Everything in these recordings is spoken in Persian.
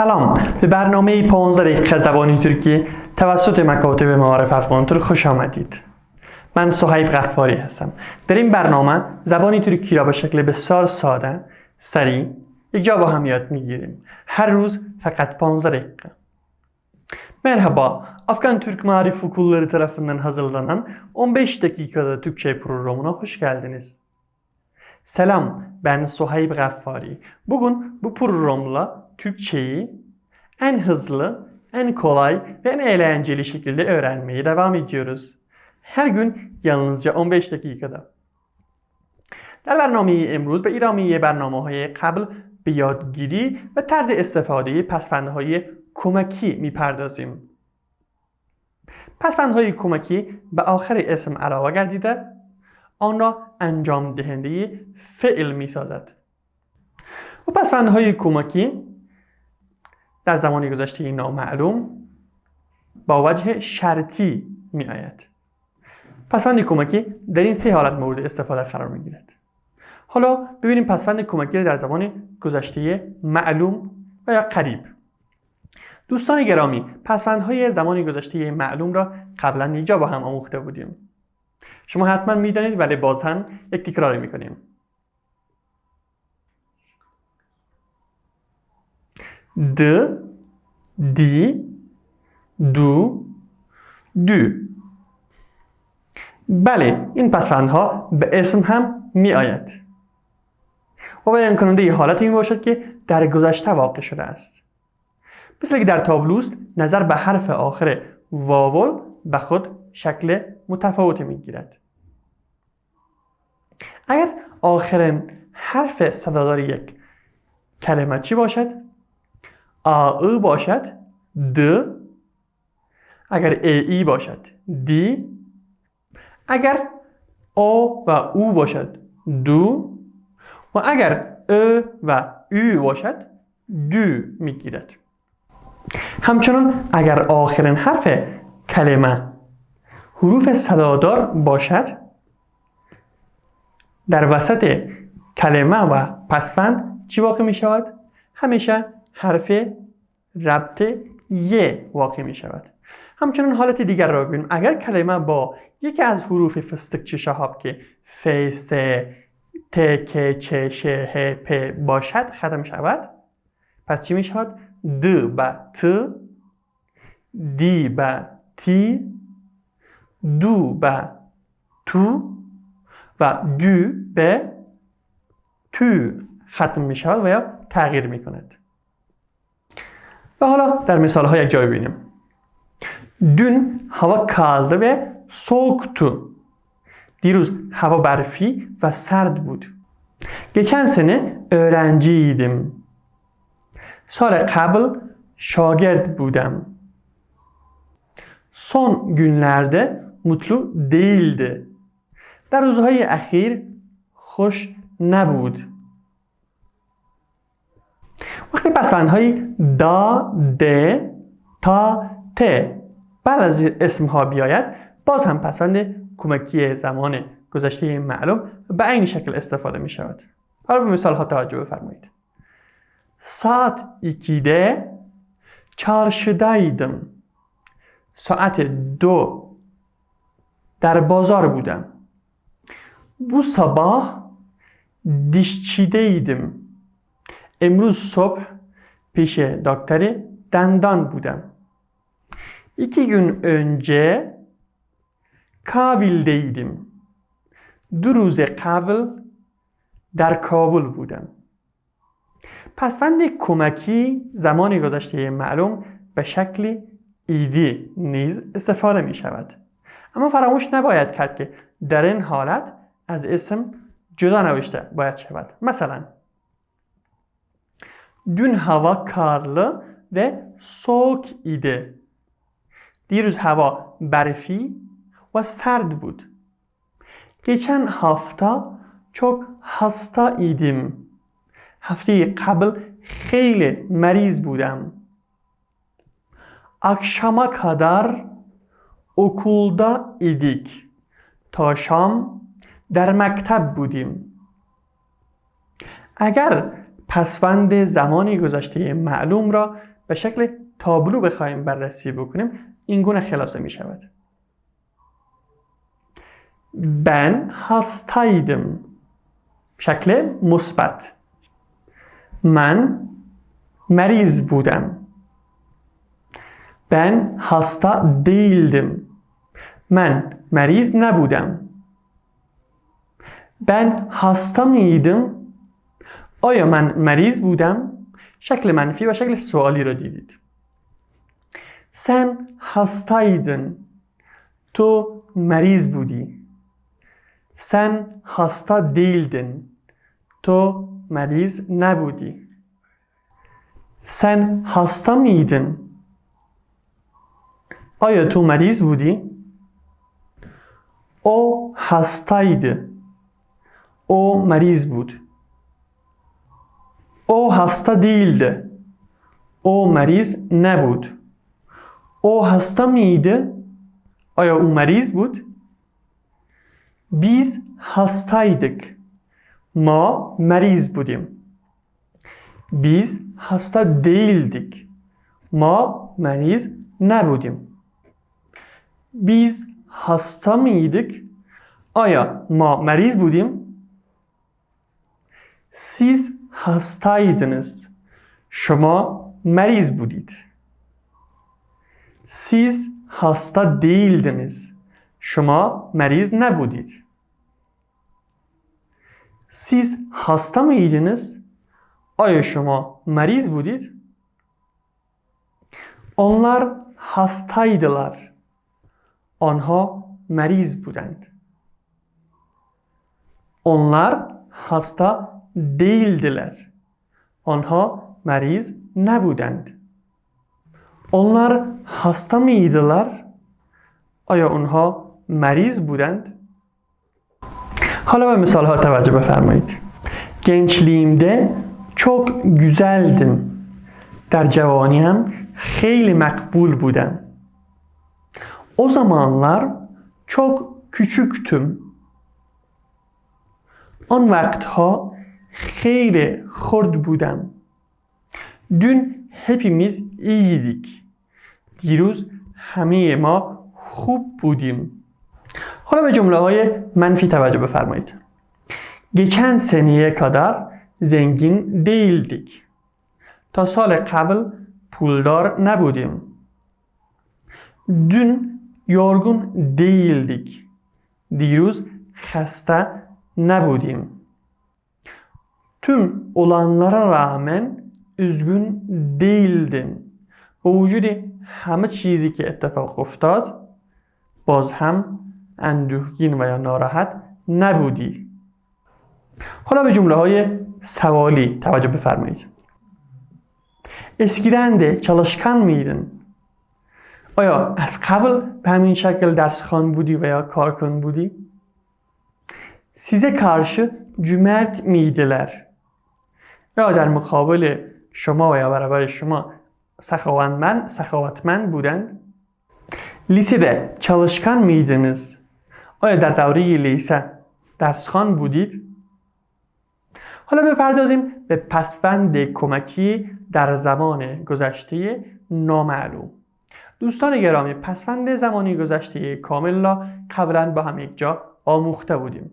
سلام به برنامه 15 دقیقه زبانی ترکی توسط مکاتب معارف افغان ترک خوش آمدید من صهیب غفاری هستم در این برنامه زبانی ترکی را به شکل بسیار ساده سریع یک جا با هم یاد می‌گیریم هر روز fakat 15 dakika. Merhaba, Afgan Türk Marif Okulları tarafından hazırlanan 15 dakikada Türkçe programına hoş geldiniz. Selam, ben Suhayb Gaffari. Bugün bu programla Türkçeyi en hızlı, en kolay ve en eğlenceli şekilde öğrenmeye devam ediyoruz. Her gün yalnızca 15 dakikada. در برنامه امروز به ادامه برنامه های قبل به یادگیری و طرز استفاده پسفندهای کمکی می‌پردازیم. پسفندهای کمکی به آخر اسم علاوه گردیده آن را انجام دهنده فعل می سازد. و پسفندهای کمکی در زمان گذشته نامعلوم با وجه شرطی می آید. پسفند کمکی در این سه حالت مورد استفاده قرار می گیرد. حالا ببینیم پسفند کمکی را در زمان گذشته معلوم و یا قریب دوستان گرامی پسفندهای زمان گذشته معلوم را قبلا یک جا با هم آموخته بودیم شما حتما می‌دانید ولی باز هم یک تکراری می‌کنیم د دی دو دو بله این پسفندها به اسم هم می آید و بیان کننده حالت این باشد که در گذشته واقع شده است. مثل که در تابلوست نظر به حرف آخر واول به خود شکل متفاوتی می‌گیرد. اگر آخرین حرف صدادار یک کلمه چی باشد؟ آ باشد. د اگر ای ای باشد. دی اگر او و او باشد دو و اگر ا و او باشد گو می‌گیرد. همچنان اگر آخرین حرف کلمه حروف صدادار باشد در وسط کلمه و پسفند چی واقع می شود؟ همیشه حرف ربط ی واقع می شود همچنان حالت دیگر را ببینیم. اگر کلمه با یکی از حروف فستقچی شهاب که ف س ت ک چ ش ه پ باشد ختم شود پس چی می شود د به ت دی به تی دو به تو و گو به تو ختم می شود و یا تغییر می کند و حالا در مثال ها یک جای ببینیم Dün hava kaldı ve soğuktu. Diruz hava berfi ve sert بود. Geçen sene öğrenciydim. سال قبل şagird بودم. Son günlerde mutlu değildi. در روزهای اخیر خوش نبود. وقتی پسوندهای دا، د، تا، ت بعد از اسم ها بیاید باز هم پسوند کمکی زمان گذشته معلوم به این شکل استفاده می شود. حالا به مثال ها توجه بفرمایید. ساعت ایکیده چارشدایدم ساعت دو در بازار بودم. بو sabah dişçideydim. امروز صبح پیش دکتر دندان بودم. İki gün önce Kabil'deydim. دو روز قبل در کابل بودم. پسوند کمکی زمان گذشته معلوم به شکل ایدی نیز استفاده می شود. اما فراموش نباید کرد که در این حالت از اسم جدا نوشته باید شود. مثلا Dün hava karlı ve soğuk idi. دیروز هوا برفی و سرد بود. geçen hafta çok hasta idim. هفته قبل خیلی مریض بودم. Akşama kadar okulda idik. تا شام در مکتب بودیم. اگر پسوند زمانی گذشته معلوم را به شکل تابلو بخوایم بررسی بکنیم این گونه خلاصه می شود Ben hastaydım. شکل مثبت من مریض بودم Ben hasta değildim. من مریض نبودم. Ben hasta mıydım? آیا من مریض بودم؟ شکل منفی و شکل سوالی را دیدید. Sen hastaydın. تو مریض بودی. Sen hasta değildin. تو مریض نبودی. Sen hasta mıydın? آیا تو مریض بودی؟ او hastaydı. O meriz بود. O hasta değildi. O mariz ne bud. O hasta mıydı? Aya o mariz bud. Biz hastaydık. Ma mariz budim. Biz hasta değildik. Ma mariz ne budim. Biz hasta mıydık? Aya ma mariz budim. Siz hastaydınız. Şoma meriz budid. Siz hasta değildiniz. Şoma meriz nebudid. Siz hasta mıydınız? Aya şoma meriz budid. Onlar hastaydılar. Onha meriz budend. Onlar hasta değildiler. Onha meriz nebudend. Onlar hasta mıydılar? آیا اونها مریض بودند؟ حالا به مثال ها توجه بفرمایید. gençliğimde çok güzeldim. در جوانیم خیلی مقبول بودم. O zamanlar çok küçüktüm. آن وقتها خیلی خرد بودم. Dün hepimiz iyiydik. دیروز همه ما خوب بودیم. حالا به جمله های منفی توجه بفرمایید. geçen seneye kadar zengin değildik. تا سال قبل پولدار نبودیم. Dün yorgun değildik. دیروز خسته نبودیم. Tüm olanlara rağmen üzgün değildin. با وجود همه چیزی که اتفاق افتاد باز هم اندوهگین و یا ناراحت نبودی حالا به جمله های سوالی توجه بفرمایید eskiden de çalışkan mıydın؟ آیا از قبل به همین شکل درس خان بودی و یا کارکن بودی؟ size karşı cömert miydiler؟ یا در مقابل شما و یا برابر شما سخاوتمند سخاوتمند بودند لیسede çalışkan mıydınız? آیا در دوره لیسه درسخوان بودید؟ حالا بپردازیم به پسوند کمکی در زمان گذشته نامعلوم دوستان گرامی پسوند زمانی گذشته کامل را قبلا با هم یک جا آموخته بودیم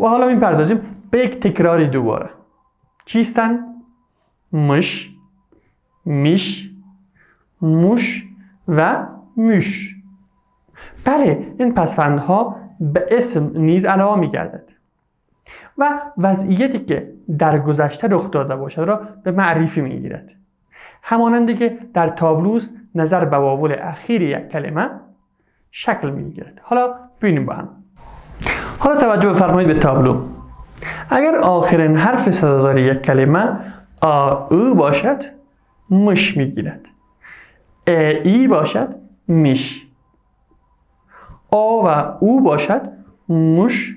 و حالا می‌پردازیم به یک تکراری دوباره چیستن؟ مش میش موش و موش بله این پسفندها به اسم نیز علاوه می گردد و وضعیتی که در گذشته رخ داده باشد را به معرفی می گیرد همانندی که در تابلوس نظر به واول اخیر یک کلمه شکل می گیرد حالا ببینیم با هم. حالا توجه بفرمایید به تابلو. اگر آخرین حرف صدادار یک کلمه آ او باشد مش می‌گیرد ای باشد میش آ و او باشد مش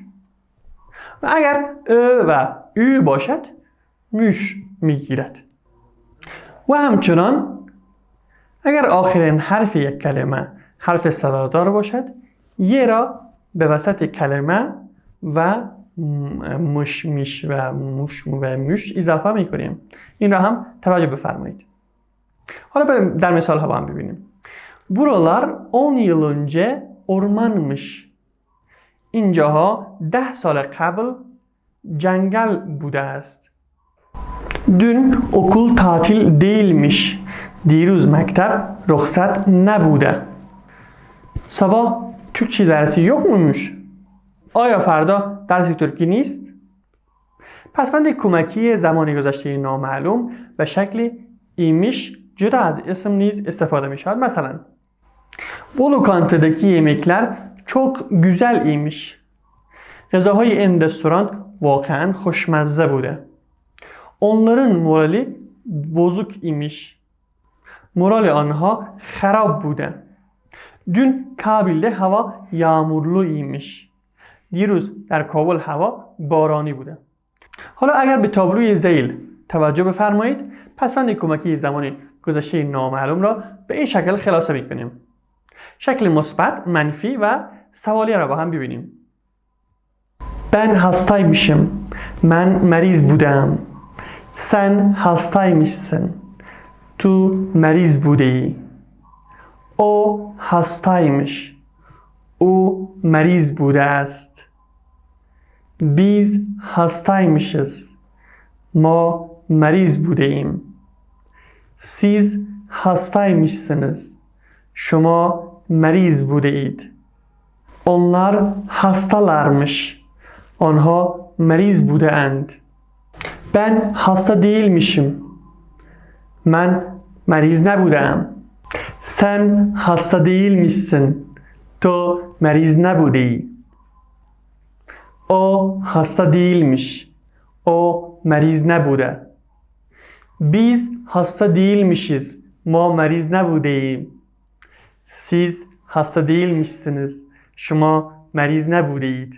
و اگر ا و او باشد موش می‌گیرد و همچنان اگر آخرین حرف یک کلمه حرف صدادار باشد یه را به وسط کلمه و مش میش و موش و موش اضافه می‌کنیم این را هم توجه بفرمایید حالا بریم در مثال ها با هم ببینیم buralar 10 yıl önce ormanmış اینجاها ده سال قبل جنگل بوده است Dün okul tatil değilmiş. Diruz mektep ruhsat nebude. Sabah Türkçe dersi yok muymuş? آیا فردا درس ترکی نیست؟ پسوند کمکی زمانی گذشته نامعلوم به شکل ایمیش جدا از اسم نیز استفاده می شود. مثلا bu lokantadaki yemekler çok güzel imiş. Gızaهای این رستوران واقعا خوشمزه بوده. Onların morali bozuk imiş. Morali آنها خراب بوده. Dün Kabil'de hava yağmurlu imiş. دیروز در کابل هوا بارانی بوده. حالا اگر به تابلوی زیل توجه بفرمایید پسوند کمکی زمانی گذشته نامعلوم را به این شکل خلاصه می‌کنیم. شکل مثبت، منفی و سوالیه را با هم ببینیم. Ben hastaymışım. من مریض بودم. Sen hastaymışsın. Tu meriz budeyi. O hastaymış. O meriz bude است. Biz hastaymışız. Ma meriz budeyim. Siz hastaymışsınız. Şuma meriz budeid. Onlar hastalarmış. Onha meriz budeend. Ben hasta değilmişim. Ben meriz nebudem. Sen hasta değilmişsin. To meriz nebudeyi. O hasta değilmiş. O meriz ne nebude. Biz hasta değilmişiz. Ma meriz ne nebudeyim. Siz hasta değilmişsiniz. Şuma meriz ne nebudeyid.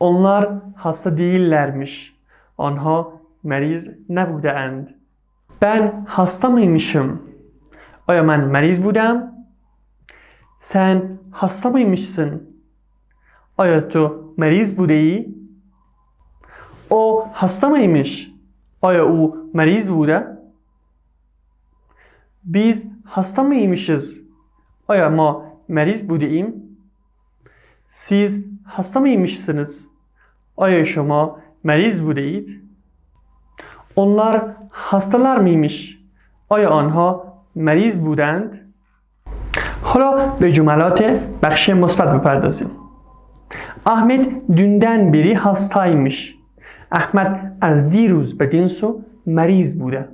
Onlar hasta değillermiş. Anha meriz ne nebudeend. Ben hasta mıymışım? Aya ben meriz budem? Sen hasta mıymışsın? Aya tu مریض بوده ای؟ O hasta mıymış? آیا او مریض بوده؟ Biz hasta mıymışız? آیا ما مریض بوده ایم؟ Siz hasta mıymışsınız? آیا شما مریض بوده اید؟ onlar hastalar mıymış؟ آیا آنها مریض بودند؟ حالا به جملات بخش مثبت بپردازیم. Ahmet dünden beri hastaymış. Ahmet az دیروز بدین سو مریض بوده.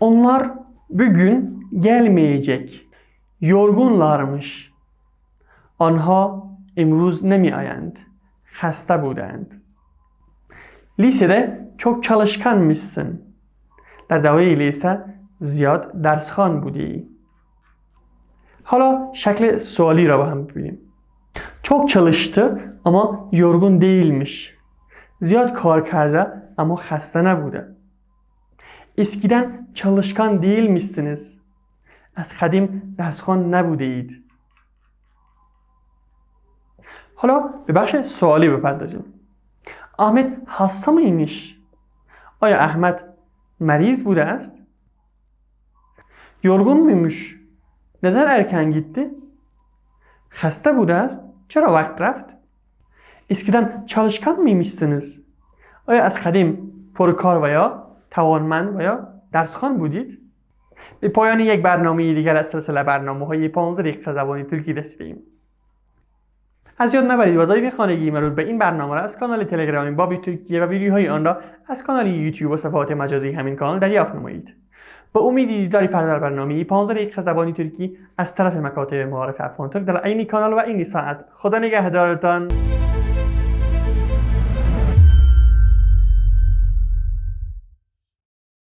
Onlar bugün gelmeyecek. Yorgunlarmış. آنها امروز نمی آیند. خسته بودند. Lisede çok çalışkanmışsın. در دوره لیسه زیاد درسخوان بودی. حالا شکل سوالی را با هم ببینیم. çok çalıştı ama yorgun değilmiş. Ziyad kar کرده ama خسته نبوده. Eskiden çalışkan değilmişsiniz. از قدیم درسخوان نبوده اید. حالا به بخش سوالی بپردازیم. Ahmet hasta mıymış? آیا احمد مریض بوده است؟ yorgun muymuş? Neden erken gitti? Hasta بوده است؟ چرا وقت رفت؟ eskiden çalışkan mıymışsınız? آیا از قدیم پرکار و یا توانمند و یا درسخوان بودید؟ به پایان یک برنامه دیگر از سلسله برنامه های 15 دقیقه زبانی ترکی رسیدیم. از یاد نبرید وظایف خانگی مربوط به این برنامه را از کانال تلگرامی بابی ترکیه و ویدیوهای آن را از کانال یوتیوب و صفحات مجازی همین کانال دریافت نمایید با امید دیداری پر در برنامه 15 دقیقه زبانی ترکی از طرف مکاتب معارف افغان در عین کانال و این ساعت. خدا نگهدارتان.